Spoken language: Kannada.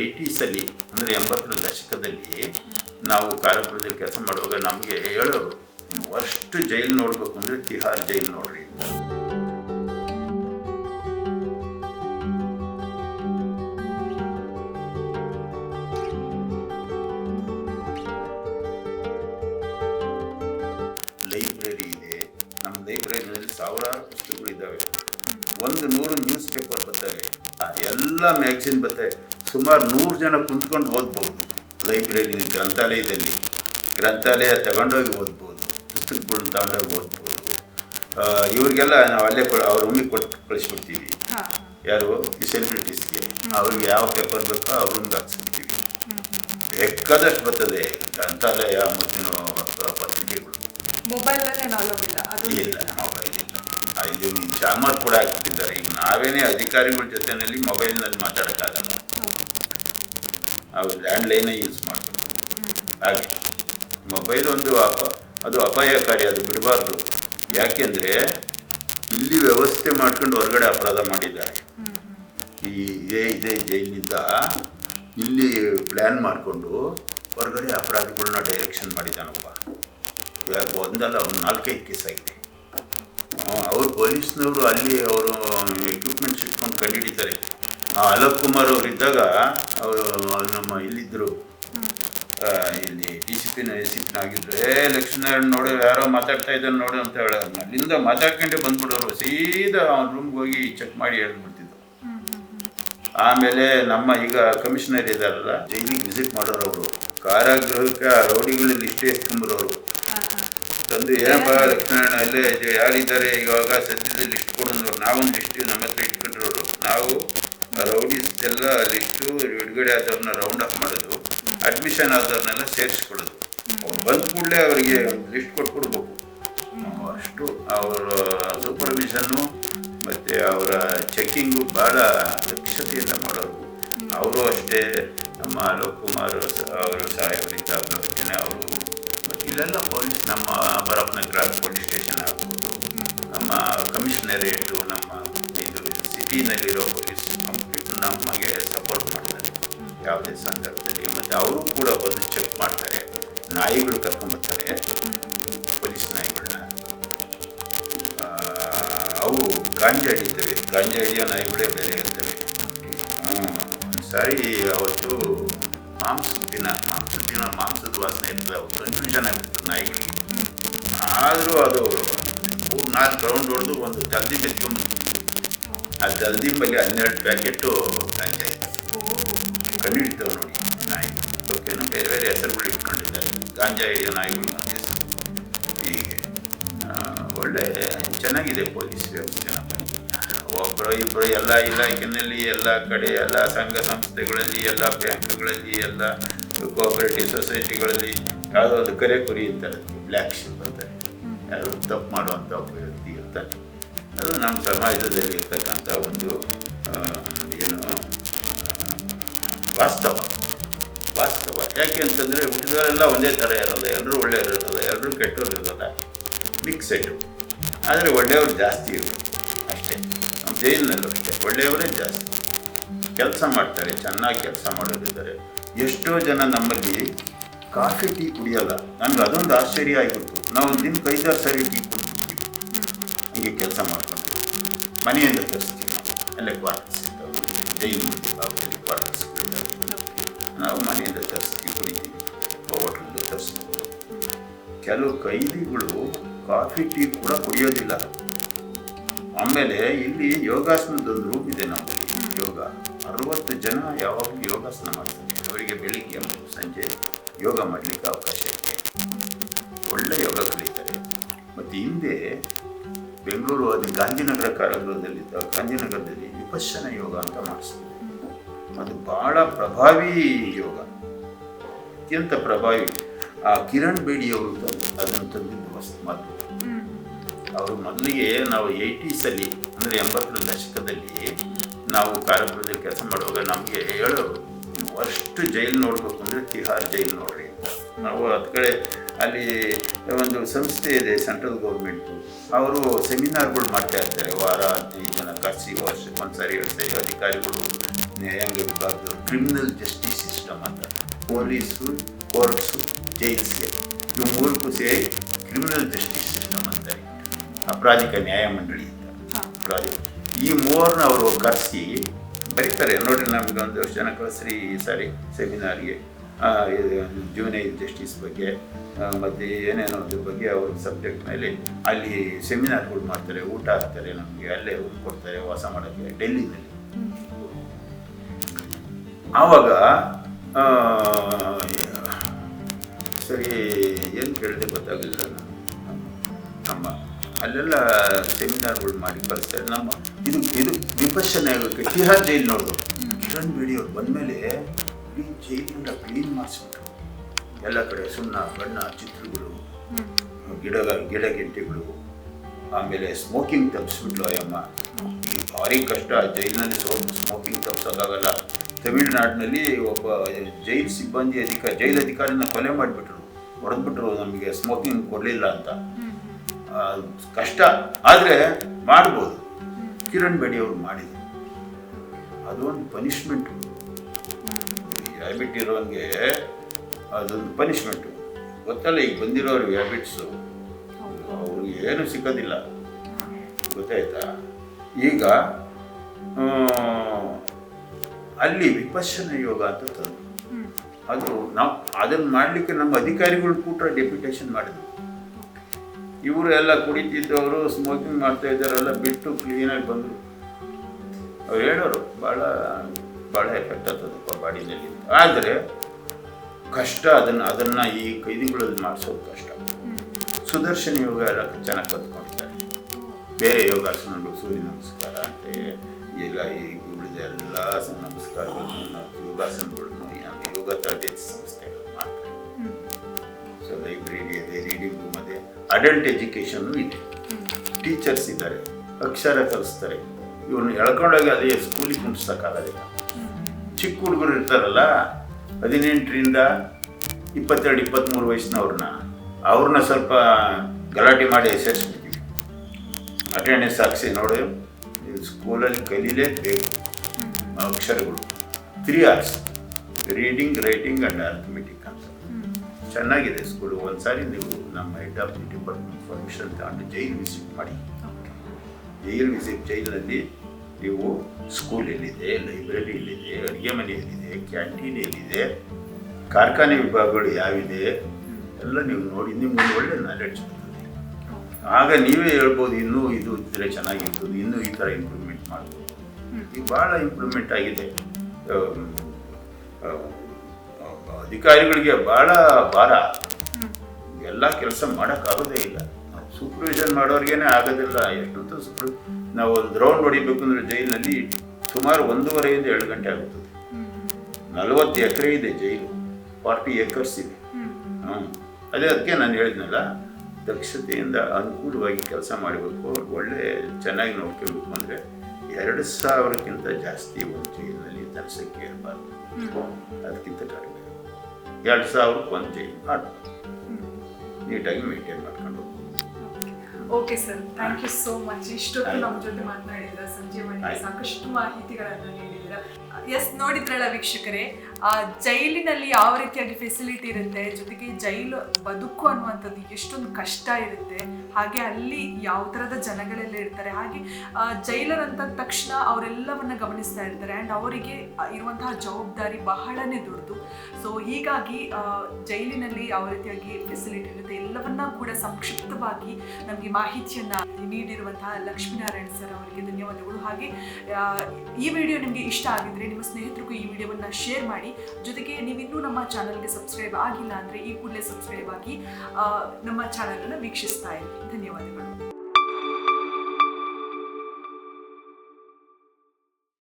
ಏಯ್ಟೀಸಲ್ಲಿ ಅಂದರೆ ಎಂಬತ್ತರ ದಶಕದಲ್ಲಿ ನಾವು ಕಾರ್ಯಕ್ರಮದಲ್ಲಿ ಕೆಲಸ ಮಾಡುವಾಗ ನಮಗೆ ಹೇಳೋರು ಅಷ್ಟು ಜೈಲು ನೋಡಬೇಕು ಅಂದರೆ ತಿಹಾರ್ ಜೈಲು ನೋಡ್ರಿ. ಲೈಬ್ರರಿ ಇದೆ. ನಮ್ಮ ಲೈಬ್ರರಿನಲ್ಲಿ ಸಾವಿರಾರು ಪುಸ್ತಕಗಳು ಇದ್ದಾವೆ ಒಂದು ನೂರು ನ್ಯೂಸ್ ಪೇಪರ್ ಬರ್ತವೆ ಎಲ್ಲ ಮ್ಯಾಗ್ಝಿನ್ ಬರ್ತವೆ ಸುಮಾರು ನೂರು ಜನ ಕುಂತ್ಕೊಂಡು ಓದ್ಬೋದು. ಲೈಬ್ರರಿ ಗ್ರಂಥಾಲಯದಲ್ಲಿ. ಗ್ರಂಥಾಲಯ ತಗೊಂಡೋಗಿ ಓದ್ಬೋದು. ಪುಸ್ತಕಗಳನ್ನ ತಗೊಂಡೋಗಿ ಓದ್ಬೋದು. ಇವ್ರಿಗೆಲ್ಲ ನಾವು ಅಲ್ಲೇ ಕೊ ಅವ್ರ ರೂಮಿಗೆ ಕೊಟ್ಟು ಕಳಿಸ್ಬಿಡ್ತೀವಿ. ಯಾರು? ಈ ಸೆಲೆಬ್ರಿಟೀಸ್ಗೆ ಅವ್ರಿಗೆ ಯಾವ ಪೇಪರ್ ಬೇಕೋ ಅವ್ರ ರೂಮ್ಗೆ ಹಾಕ್ಸ್ಬಿಡ್ತೀವಿ. ಬೇಕಾದಷ್ಟು ಬರ್ತದೆ. ಗ್ರಂಥಾಲಯ ಮತ್ತು ಪತ್ರಿಕೆಗಳು. ಇಲ್ಲ. ಮೊಬೈಲ್ ಇಲ್ಲ ಇದು ಜಾಮರ್ ಕೂಡ ಹಾಕ್ಬಿಟ್ಟಿದ್ದಾರೆ. ಈಗ ನಾವೇನೇ ಅಧಿಕಾರಿಗಳ ಜೊತೆನಲ್ಲಿ ಮೊಬೈಲ್ನಲ್ಲಿ ಮಾತಾಡೋಕ್ಕಾಗಲ್ಲ. ಅವ್ರು ಲ್ಯಾಂಡ್ಲೈನೇ ಯೂಸ್ ಮಾಡಬೇಕು. ಹಾಗೆ ಮೊಬೈಲ್ ಒಂದು ಅಪ ಅದು ಅಪಾಯಕಾರಿ ಅದು ಬಿಡಬಾರ್ದು. ಯಾಕೆಂದರೆ ಇಲ್ಲಿ ವ್ಯವಸ್ಥೆ ಮಾಡ್ಕೊಂಡು ಹೊರಗಡೆ ಅಪರಾಧ ಮಾಡಿದ್ದಾರೆ. ಈ ಇದೇ ಇದೇ ಜೈಲಿನಿಂದ ಇಲ್ಲಿ ಪ್ಲ್ಯಾನ್ ಮಾಡಿಕೊಂಡು ಹೊರಗಡೆ ಅಪರಾಧಿಗಳನ್ನ ಡೈರೆಕ್ಷನ್ ಮಾಡಿದ್ದಾನಪ್ಪ. ಇವಾಗ ಒಂದಲ್ಲ ಅವ್ನು ನಾಲ್ಕೈದು ಕೇಸ್ ಆಗಿದೆ. ಅವ್ರು ಪೊಲೀಸ್ನವರು ಅಲ್ಲಿ ಅವರು ಎಕ್ವಿಪ್ಮೆಂಟ್ಸ್ ಇಟ್ಕೊಂಡು ಕಂಡುಹಿಡಿತಾರೆ ಅಲೋಕ್ ಕುಮಾರ್ ಅವರು ಇದ್ದಾಗ ಅವರು ನಮ್ಮ ಇಲ್ಲಿದ್ದರು ಇಲ್ಲಿ ಡಿ ಸಿ ಪಿನ ಎಸ್ ಸಿ ಪಿನ ಆಗಿದ್ರು. ಏ ಲಕ್ಷ್ಮೀನಾರಾಯಣ ನೋಡು ಯಾರೋ ಮಾತಾಡ್ತಾ ಇದ್ದಾನೆ ನೋಡು ಅಂತ ಹೇಳೋರು ಅಲ್ಲಿಂದ ಮಾತಾಡ್ಕೊಂಡೆ ಬಂದ್ಬಿಡೋರು. ಸೀದಾ ಅವ್ನ ರೂಮ್ಗೆ ಹೋಗಿ ಚೆಕ್ ಮಾಡಿ ಹೇಳ್ಬಿಡ್ತಿದ್ರು. ಆಮೇಲೆ ನಮ್ಮ ಈಗ ಕಮಿಷನರ್ ಇದ್ದಾರಲ್ಲ ಜೈಲಿಗೆ ವಿಸಿಟ್ ಮಾಡೋರು ಅವರು. ಕಾರಾಗೃಹಕ್ಕೆ ಆ ರೌಡಿಗಳ ಲಿಸ್ಟ್ ಎತ್ಕೊಂಬರೋರು ತಂದು ಏನಪ್ಪ ಲಕ್ಷ್ಮೀನಾರಾಯಣ ಅಲ್ಲೇ ಯಾರಿದ್ದಾರೆ? ಇವಾಗ ಸದ್ಯದಲ್ಲಿ ಲಿಸ್ಟ್ ಕೊಡೋದು ನಾವೊಂದು ಲಿಸ್ಟ್ ನಮ್ಮ ಹತ್ರ ಇಟ್ಕೊಂಡಿರೋರು. ನಾವು ಎಲ್ಲ ಲಿಸ್ಟು ಬಿಡುಗಡೆ ಆದವ್ರನ್ನ ರೌಂಡ್ ಅಪ್ ಮಾಡೋದು ಅಡ್ಮಿಷನ್ ಆದವ್ರನ್ನೆಲ್ಲ ಸೇರಿಸ್ಕೊಳ್ಳೋದು. ಅವ್ರು ಬಂದ ಕೂಡಲೇ ಅವರಿಗೆ ಲಿಸ್ಟ್ ಕೊಟ್ಕೊಡ್ಬೇಕು ಅಷ್ಟು ಅವರ ಸೂಪರ್ವಿಷನ್ನು ಮತ್ತು ಅವರ ಚೆಕ್ಕಿಂಗು ಭಾಳ ದಕ್ಷತೆಯಿಂದ ಮಾಡೋರು. ಅವರು ಅಷ್ಟೇ ನಮ್ಮ ಅಲೋಕ್ ಕುಮಾರ್ ಅವರು ಸಾಹೇಬರಿಂದ ಅಷ್ಟೇ ಅವರು. ಮತ್ತು ಇಲ್ಲೆಲ್ಲ ಪೊಲೀಸ್ ನಮ್ಮ ಬರಪ್ಪನಗರ ಪೊಲೀಸ್ ಸ್ಟೇಷನ್ ಆಗ್ಬೋದು. ನಮ್ಮ ಕಮಿಷನರೇಟು ನಮ್ಮ ಇದು ಸಿಟಿನಲ್ಲಿರೋ ಪೊಲೀಸ್ ನಮಗೆ ಸಪೋರ್ಟ್ ಮಾಡ್ತಾರೆ ಯಾವುದೇ ಸಂದರ್ಭದಲ್ಲಿ ಮತ್ತು ಅವರು ಕೂಡ ಬಂದು ಚೆಕ್ ಮಾಡ್ತಾರೆ ನಾಯಿಗಳು ಕರ್ಕೊಂಬರ್ತಾರೆ ಪೊಲೀಸ್ ನಾಯಿಗಳನ್ನ ಅವು ಗಾಂಜಾ ಹಿಡಿತವೆ ಗಾಂಜಾ ಹಿಡಿಯೋ ನಾಯಿಗಳೇ ಬೇರೆ ಇರ್ತವೆ ಸರಿ, ಅವತ್ತು ಮಾಂಸದ ದಿನ ಮಾಂಸದ ದಿನ ಮಾಂಸದ ವಾಸನೆ ಇರ್ತದೆ ಅವು ಕನ್ಫ್ಯೂಷನ್ ಆಗಿರ್ತದೆ ನಾಯಿಗಳಿಗೆ ಆದರೂ ಅದು ಮೂರು ನಾಲ್ಕು ರೌಂಡ್ ಹೊಡೆದು ಒಂದು ಜಲ್ದಿ ಎತ್ಕೊಂಡ್ಬಂದು ಆ ಜಲ್ದಿ ಪಲ್ಯ ಹನ್ನೆರಡು ಪ್ಯಾಕೆಟು ಗಾಂಜಾ ಇತ್ತು ಕಂಡು ಹಿಡಿತಾವೆ ನೋಡಿ. ನಾಯಿ, ಓಕೆನಾ? ಬೇರೆ ಬೇರೆ ಹೆಸರುಗಳು ಇಟ್ಕೊಂಡಿದ್ದಾರೆ. ಗಾಂಜಾ ಹಿಡಿಯೋ ನಾಯಿಗಳು ಅಂತ ಹೆಸರು. ಹೀಗೆ. ಒಳ್ಳೆ, ಚೆನ್ನಾಗಿದೆ ಪೊಲೀಸ್ ವ್ಯವಸ್ಥೆ. ಒಬ್ಬರು ಇಬ್ಬರು ಎಲ್ಲ ಇಲಾಖೆಯಲ್ಲಿ ಎಲ್ಲ ಕಡೆ, ಎಲ್ಲ ಸಂಘ ಸಂಸ್ಥೆಗಳಲ್ಲಿ, ಎಲ್ಲ ಬ್ಯಾಂಕ್ಗಳಲ್ಲಿ, ಎಲ್ಲ ಕೋಆಪರೇಟಿವ್ ಸೊಸೈಟಿಗಳಲ್ಲಿ ಯಾವುದೋ ಒಂದು ಕರೆ ಕುರಿ ಇರ್ತಾರೆ ಬ್ಲ್ಯಾಕ್ ಶಿಪ್ ಅಂತಾರೆ ಯಾರು ತಪ್ಪು ಮಾಡುವಂಥ ಒಬ್ಬ ವ್ಯಕ್ತಿ ಇರ್ತಾನೆ. ಅದು ನಮ್ಮ ಸಮಾಜದಲ್ಲಿ ಇರ್ತಕ್ಕಂಥ ಒಂದು ಏನು ವಾಸ್ತವ. ವಾಸ್ತವ. ಯಾಕೆ ಅಂತಂದರೆ ಹುಟ್ಟಿದವರೆಲ್ಲ ಒಂದೇ ಥರ ಇರೋಲ್ಲ ಎಲ್ಲರೂ ಒಳ್ಳೆಯವರು ಇರೋಲ್ಲ ಎಲ್ಲರೂ ಕೆಟ್ಟವರು ಇರೋಲ್ಲ ಮಿಕ್ಸೆಡು ಆದರೆ ಒಳ್ಳೆಯವರು ಜಾಸ್ತಿ ಇರೋದು ಅಷ್ಟೇ. ನಮ್ಮ ಜೈಲಿನಲ್ಲೂ ಅಷ್ಟೇ. ಒಳ್ಳೆಯವರೇ ಜಾಸ್ತಿ. ಕೆಲಸ ಮಾಡ್ತಾರೆ, ಚೆನ್ನಾಗಿ ಕೆಲಸ ಮಾಡೋರಿದ್ದಾರೆ. ಎಷ್ಟೋ ಜನ ನಮ್ಮಲ್ಲಿ ಕಾಫಿ ಟೀ ಕುಡಿಯೋಲ್ಲ. ನನಗೆ ಅದೊಂದು ಆಶ್ಚರ್ಯ ಆಗಿಬಿಡ್ತು ನಾವು ಒಂದು ದಿನಕ್ಕೆ ಐದಾರು ಸರಿ ಟೀ ಹೀಗೆ ಕೆಲಸ ಮಾಡ್ಕೊಂಡು ಮನೆಯಿಂದ ತರಿಸ್ತೀವಿ ನಾವು. ಅಲ್ಲೇ ಕ್ವಾರ್ಟರ್ಸ್ ಇದ್ದಾವೆ. ಕ್ವಾರ್ಟರ್ಸ್ ನಾವು ಮನೆಯಿಂದ ತರಿಸ್ತೀವಿ, ಕುಡಿತೀವಿ ಹೋಟೆಲಿಂದ ತರಿಸ್ಬೋದು. ಕೆಲವು ಕೈದಿಗಳು ಕಾಫಿ, ಟೀ ಕೂಡ ಕುಡಿಯೋದಿಲ್ಲ. ಆಮೇಲೆ ಇಲ್ಲಿ ಯೋಗಾಸನದೊಂದು ರೂಮ್ ಇದೆ ನಮ್ಮಲ್ಲಿ ಯೋಗ. ಅರವತ್ತು ಜನ ಯಾವಾಗಲೂ ಯೋಗಾಸನ ಮಾಡ್ತಾರೆ. ಅವರಿಗೆ ಬೆಳಿಗ್ಗೆ ಸಂಜೆ ಯೋಗ ಮಾಡಲಿಕ್ಕೆ ಅವಕಾಶ ಇದೆ. ಒಳ್ಳೆ ಯೋಗ ಕಲಿತಾರೆ. ಮತ್ತು ಹಿಂದೆ ಬೆಂಗಳೂರು ಅದು ಗಾಂಧಿನಗರ ಕಾರಾಗೃಹದಲ್ಲಿ ಗಾಂಧಿನಗರದಲ್ಲಿ ವಿಪಶ್ಯನ ಯೋಗ ಅಂತ ಮಾಡಿಸ್ತೀವಿ ಅದು ಬಹಳ ಪ್ರಭಾವಿ ಯೋಗ. ಅತ್ಯಂತ ಪ್ರಭಾವಿ. ಆ ಕಿರಣ್ ಬೇಡಿಯವರು ಅದನ್ನು ತಂದಿದ್ದು ವಸ್ತು ಮಾತು. ಅವರು ಮೊದಲಿಗೆ ನಾವು ಏಯ್ಟೀಸಲ್ಲಿ ಅಂದರೆ ಎಂಬತ್ತರ ದಶಕದಲ್ಲಿ ನಾವು ಕಾರಾಗೃಹದಲ್ಲಿ ಕೆಲಸ ಮಾಡುವಾಗ ನಮಗೆ ಹೇಳೋರು ಅಷ್ಟು ಜೈಲು ನೋಡಬೇಕು ಅಂದರೆ ತಿಹಾರ್ ಜೈಲು ನೋಡ್ರಿ ಅಂತ. ನಾವು ಅದ ಕಡೆ ಅಲ್ಲಿ ಒಂದು ಸಂಸ್ಥೆ ಇದೆ ಸೆಂಟ್ರಲ್ ಗೌರ್ಮೆಂಟು. ಅವರು ಸೆಮಿನಾರ್ಗಳು ಮಾಡ್ತಾ ಇರ್ತಾರೆ. ವಾರ ಹದಿನೈದು ಜನ ಕರೆಸಿ ವರ್ಷಕ್ಕೆ ಒಂದ್ಸರಿ ಎರಡು ಸಾರಿ ಅಧಿಕಾರಿಗಳು ನ್ಯಾಯಾಂಗ ವಿಭಾಗದವರು ಕ್ರಿಮಿನಲ್ ಜಸ್ಟಿಸ್ ಸಿಸ್ಟಮ್ ಅಂತ. ಪೊಲೀಸು ಕೋರ್ಟ್ಸು ಜೈಲ್ಸ್ಗೆ ಇವು ಮೂರಕ್ಕೂ ಸೇರಿ ಕ್ರಿಮಿನಲ್ ಜಸ್ಟಿಸ್ ಸಿಸ್ಟಮ್ ಅಂತಾರೆ ಅಪರಾಧಿಕ ನ್ಯಾಯಮಂಡಳಿ ಅಂತ. ಹಾ. ಅಪರಾಧಿ. ಈ ಮೂರನ್ನ ಅವರು ಕರೆಸಿ ಬರೀತಾರೆ. ನೋಡಿ ನಮಗೆ ಒಂದು ಜನ ಕಳಿಸ್ರಿ ಈ ಸಾರಿ ಸೆಮಿನಾರ್ಗೆ. ಜೂನೈಲ್ ಜಸ್ಟಿಸ್ ಬಗ್ಗೆ ಮತ್ತು ಏನೇನೋ ಅದ್ರ ಬಗ್ಗೆ ಅವ್ರ ಸಬ್ಜೆಕ್ಟ್ ಮೇಲೆ ಅಲ್ಲಿ ಸೆಮಿನಾರ್ಗಳು ಮಾಡ್ತಾರೆ ಊಟ ಹಾಕ್ತಾರೆ ನಮಗೆ ಅಲ್ಲೇ ಊಟ ಕೊಡ್ತಾರೆ ವಾಸ ಮಾಡೋಕ್ಕೆ ಡೆಲ್ಲಿನಲ್ಲಿ. ಆವಾಗ ಸರಿ ಏನು ಕೇಳಿದೆ ಗೊತ್ತಾಗಲಿಲ್ಲ ನಾನು. ನಮ್ಮ ಅಲ್ಲೆಲ್ಲ ಸೆಮಿನಾರ್ಗಳು ಮಾಡಿ ಕಳಿಸ್ತಾರೆ. ನಮ್ಮ ಇದು ಇದು ವಿಪಶನ ಆಗೋಕ್ಕೆ ತಿಹಾರ್ ಜೈಲ್ ನೋಡಿದ್ರು ಕಿರಣ್ ಬಿಡಿ ಅವ್ರು ಬಂದಮೇಲೆ ಇಡೀ ಜೈಲಿಂದ ಕ್ಲೀನ್ ಮಾಡಿಸ್ಬಿಟ್ರು ಎಲ್ಲ ಕಡೆ ಸುಣ್ಣ, ಬಣ್ಣ, ಚಿತ್ರಗಳು, ಗಿಡ ಗಿಡ ಗೆಂಟೆಗಳು, ಆಮೇಲೆ ಸ್ಮೋಕಿಂಗ್ ತಪ್ಪಿಸ್ಬಿಟ್ಲು ಈ ಭಾರಿ ಕಷ್ಟ, ಜೈಲಿನಲ್ಲಿ ಸ್ಮೋಕಿಂಗ್ ತಪ್ಪಿಸೋಕ್ಕಾಗಲ್ಲ ತಮಿಳುನಾಡಿನಲ್ಲಿ ಒಬ್ಬ ಜೈಲ್ ಸಿಬ್ಬಂದಿ ಅಧಿಕಾರಿ ಜೈಲ್ ಅಧಿಕಾರಿನ ಕೊಲೆ ಮಾಡಿಬಿಟ್ರು. ಹೊಡೆದ್ಬಿಟ್ರು ನಮಗೆ ಸ್ಮೋಕಿಂಗ್ ಕೊಡಲಿಲ್ಲ ಅಂತ. ಕಷ್ಟ. ಆದರೆ ಮಾಡ್ಬೋದು. ಕಿರಣ್ ಬೇಡಿ ಅವರು ಮಾಡಿದ್ರು. ಅದೊಂದು ಪನಿಷ್ಮೆಂಟು ಹ್ಯಾಬಿಟ್ ಇರೋಂಗೆ ಅದೊಂದು ಪನಿಷ್ಮೆಂಟು ಗೊತ್ತಲ್ಲ ಈಗ ಬಂದಿರೋರು ಹ್ಯಾಬಿಟ್ಸು ಅವ್ರಿಗೆ ಏನು ಸಿಕ್ಕೋದಿಲ್ಲ. ಗೊತ್ತಾಯ್ತಾ? ಈಗ ಅಲ್ಲಿ ವಿಪಶ್ಯನ ಯೋಗ ಅಂತ ತಂದು ಅದು ನಾವು ಅದನ್ನು ಮಾಡಲಿಕ್ಕೆ ನಮ್ಮ ಅಧಿಕಾರಿಗಳು ಕೂಟ ಡೆಪ್ಯುಟೇಷನ್ ಮಾಡಿದ್ರು. ಇವರು ಎಲ್ಲ ಕುಡಿತಿದ್ದವರು ಸ್ಮೋಕಿಂಗ್ ಮಾಡ್ತಾ ಇದ್ದಾರೆಲ್ಲ ಬಿಟ್ಟು ಕ್ಲೀನಾಗಿ ಬಂದರು. ಅವ್ರು ಹೇಳೋರು ಭಾಳ ಭಾಳ ಎಫೆಕ್ಟ್ ಆಗ್ತದಪ್ಪ ಬಾಡಿನಲ್ಲಿ ಆದರೆ ಕಷ್ಟ ಅದನ್ನು ಅದನ್ನು ಈ ಕೈದಿಗಳಲ್ಲಿ ಮಾಡಿಸೋದು ಕಷ್ಟ. ಸುದರ್ಶನ ಯೋಗ ಎಲ್ಲ ಚೆನ್ನಾಗಿ ಕಲ್ತ್ಕೊಂಡಿದ್ದಾರೆ ಬೇರೆ ಯೋಗಾಸನಗಳು ಸೂರ್ಯ ನಮಸ್ಕಾರ ಅಂತೆ ಎಲ್ಲ ಈ ಉಳಿದ ಎಲ್ಲ ನಮಸ್ಕಾರಗಳನ್ನು ಯೋಗಾಸನಗಳನ್ನು ಯೋಗ ತರಬೇತಿ ಸಂಸ್ಥೆಗಳು ಮಾಡ್ತಾರೆ. ಸೊ ಲೈಬ್ರರಿ ಇದೆ ರೀಡಿಂಗ್ ರೂಮ್ ಇದೆ ಅಡಲ್ಟ್ ಎಜುಕೇಷನ್ನು ಇದೆ. ಟೀಚರ್ಸ್ ಇದ್ದಾರೆ, ಅಕ್ಷರ ಕಲಿಸ್ತಾರೆ. ಇವ್ರನ್ನ ಎಳ್ಕೊಂಡೋಗಿ ಅದೇ ಸ್ಕೂಲಿಗೆ ಕುಣಿಸೋಕ್ಕಾಗೋದಿಲ್ಲ ಚಿಕ್ಕ ಹುಡುಗರು ಇರ್ತಾರಲ್ಲ ಹದಿನೆಂಟರಿಂದ ಇಪ್ಪತ್ತೆರಡು ಇಪ್ಪತ್ತ್ಮೂರು ವಯಸ್ಸಿನವ್ರನ್ನ ಅವ್ರನ್ನ ಸ್ವಲ್ಪ ಗಲಾಟೆ ಮಾಡಿ ಸೇರಿಸ್ಬಿಡ್ತೀವಿ ಅಟೆಂಡೆನ್ಸ್ ಹಾಕ್ಸಿ ನೋಡಿ ಸ್ಕೂಲಲ್ಲಿ ಕಲೀಲೇಬೇಕು. ಅಕ್ಷರಗಳು. Three R's reading writing and arithmetic ಅಂತ ಚೆನ್ನಾಗಿದೆ ಸ್ಕೂಲು ಒಂದ್ಸಾರಿ ನೀವು ನಮ್ಮ head of the department permission ತಗೊಂಡು ಜೈಲ್ ವಿಸಿಟ್ ಮಾಡಿ. ಜೈಲ್ ವಿಸಿಟ್ ಜೈಲಿನಲ್ಲಿ ನೀವು ಸ್ಕೂಲ್ ಎಲ್ಲಿದೆ ಲೈಬ್ರರಿ ಎಲ್ಲಿದೆ ಅಡುಗೆ ಮನೆ ಎಲ್ಲಿದೆ ಕ್ಯಾಂಟೀನ್ ಎಲ್ಲಿದೆ ಕಾರ್ಖಾನೆ ವಿಭಾಗಗಳು ಯಾವಿದೆ ಎಲ್ಲ ನೀವು ನೋಡಿ ನಿಮ್ಗೆ ಒಂದು ಒಳ್ಳೆ ನಾಲೆಡ್ಜ್ ಬರ್ತದೆ. ಆಗ ನೀವೇ ಹೇಳ್ಬೋದು ಇನ್ನೂ ಇದು ಇದ್ದರೆ ಚೆನ್ನಾಗಿರ್ತದೆ ಇನ್ನೂ ಈ ಥರ ಇಂಪ್ರೂವ್ಮೆಂಟ್ ಮಾಡ್ಬೋದು. ಈಗ ಭಾಳ ಇಂಪ್ರೂವ್ಮೆಂಟ್ ಆಗಿದೆ. ಅಧಿಕಾರಿಗಳಿಗೆ ಭಾಳ ಭಾರ. ಎಲ್ಲ ಕೆಲಸ ಮಾಡೋಕ್ಕಾಗೋದೇ ಇಲ್ಲ. ಸೂಪರ್ವಿಷನ್ ಮಾಡೋರಿಗೇನೆ ಆಗೋದಿಲ್ಲ. ಎಷ್ಟೊತ್ತು ಸೂಪರ್ ನಾವು ಒಂದು ರೌಂಡ್ ಹೊಡಿಬೇಕು ಅಂದರೆ ಜೈಲಿನಲ್ಲಿ ಸುಮಾರು ಒಂದೂವರೆಯಿಂದ ಏಳು ಗಂಟೆ ಆಗುತ್ತದೆ. ನಲವತ್ತು ಎಕರೆ ಇದೆ ಜೈಲು. ಫಾರ್ಟಿ ಏಕರ್ಸ್ ಇದೆ. ಹ್ಞೂ ಅದೇ ಅದಕ್ಕೆ ನಾನು ಹೇಳಿದ್ನಲ್ಲ ದಕ್ಷತೆಯಿಂದ ಅನುಕೂಲವಾಗಿ ಕೆಲಸ ಮಾಡಬೇಕು ಒಳ್ಳೆ ಚೆನ್ನಾಗಿ ನೋಡ್ಕೋಬೇಕು ಅಂದರೆ ಎರಡು ಸಾವಿರಕ್ಕಿಂತ ಜಾಸ್ತಿ ಒಂದು ಜೈಲಿನಲ್ಲಿ ಜನಸಂಖ್ಯೆ ಇರಬಾರ್ದು. ಅದಕ್ಕಿಂತ ಕಡಿಮೆ. ಎರಡು ಸಾವಿರಕ್ಕೆ ಒಂದು ಜೈಲು ಮಾಡಬಾರ್ದು ನೀಟಾಗಿ ಮೇಂಟೈನ್ ಮಾಡ್ಕೊಂಡು ಹೋಗ್ಬೋದು okay sir thank you so much ಇಷ್ಟೊತ್ತು ನಮ್ಮ ಜೊತೆ ಮಾತನಾಡಿದ ಆಯ್ತು. ಸಾಕಷ್ಟು ಮಾಹಿತಿಗಳನ್ನು ಎಸ್ ನೋಡಿದ್ರಲ್ಲ ವೀಕ್ಷಕರೇ, ಆ ಜೈಲಿನಲ್ಲಿ ಯಾವ ರೀತಿಯಾಗಿ ಫೆಸಿಲಿಟಿ ಇರುತ್ತೆ, ಜೊತೆಗೆ ಜೈಲು ಬದುಕು ಅನ್ನುವಂಥದ್ದು ಎಷ್ಟೊಂದು ಕಷ್ಟ ಇರುತ್ತೆ, ಹಾಗೆ ಅಲ್ಲಿ ಯಾವ ಥರದ ಜನಗಳೆಲ್ಲ ಇರ್ತಾರೆ, ಹಾಗೆ ಜೈಲರ್ ಅಂತ ತಕ್ಷಣ ಅವರೆಲ್ಲವನ್ನ ಗಮನಿಸ್ತಾ ಇರ್ತಾರೆ ಆ್ಯಂಡ್ ಅವರಿಗೆ ಇರುವಂತಹ ಜವಾಬ್ದಾರಿ ಬಹಳನೇ ದೊಡ್ಡದು. ಸೊ ಹೀಗಾಗಿ ಜೈಲಿನಲ್ಲಿ ಯಾವ ರೀತಿಯಾಗಿ ಫೆಸಿಲಿಟಿ ಇರುತ್ತೆ, ಎಲ್ಲವನ್ನ ಕೂಡ ಸಂಕ್ಷಿಪ್ತವಾಗಿ ನಮಗೆ ಮಾಹಿತಿಯನ್ನ ನೀಡಿರುವಂತಹ ಲಕ್ಷ್ಮೀನಾರಾಯಣ ಸರ್ ಅವರಿಗೆ ಧನ್ಯವಾದಗಳು. ಹಾಗೆ ಈ ವಿಡಿಯೋ ನಿಮಗೆ ಇಷ್ಟ ಆಗಿದ್ರೆ ನಿಮ್ಮ ಸ್ನೇಹಿತರಿಗೂ ಈ ವಿಡಿಯೋವನ್ನು ಶೇರ್ ಮಾಡಿ. ಜೊತೆಗೆ ನೀವಿನ್ನೂ ನಮ್ಮ ಚಾನಲ್ಗೆ ಸಬ್ಸ್ಕ್ರೈಬ್ ಆಗಿಲ್ಲ ಅಂದರೆ ಈ ಕೂಡಲೇ ಸಬ್ಸ್ಕ್ರೈಬ್ ಆಗಿ ನಮ್ಮ ಚಾನಲನ್ನು ವೀಕ್ಷಿಸ್ತಾ ಇರಿ. ಧನ್ಯವಾದಗಳು.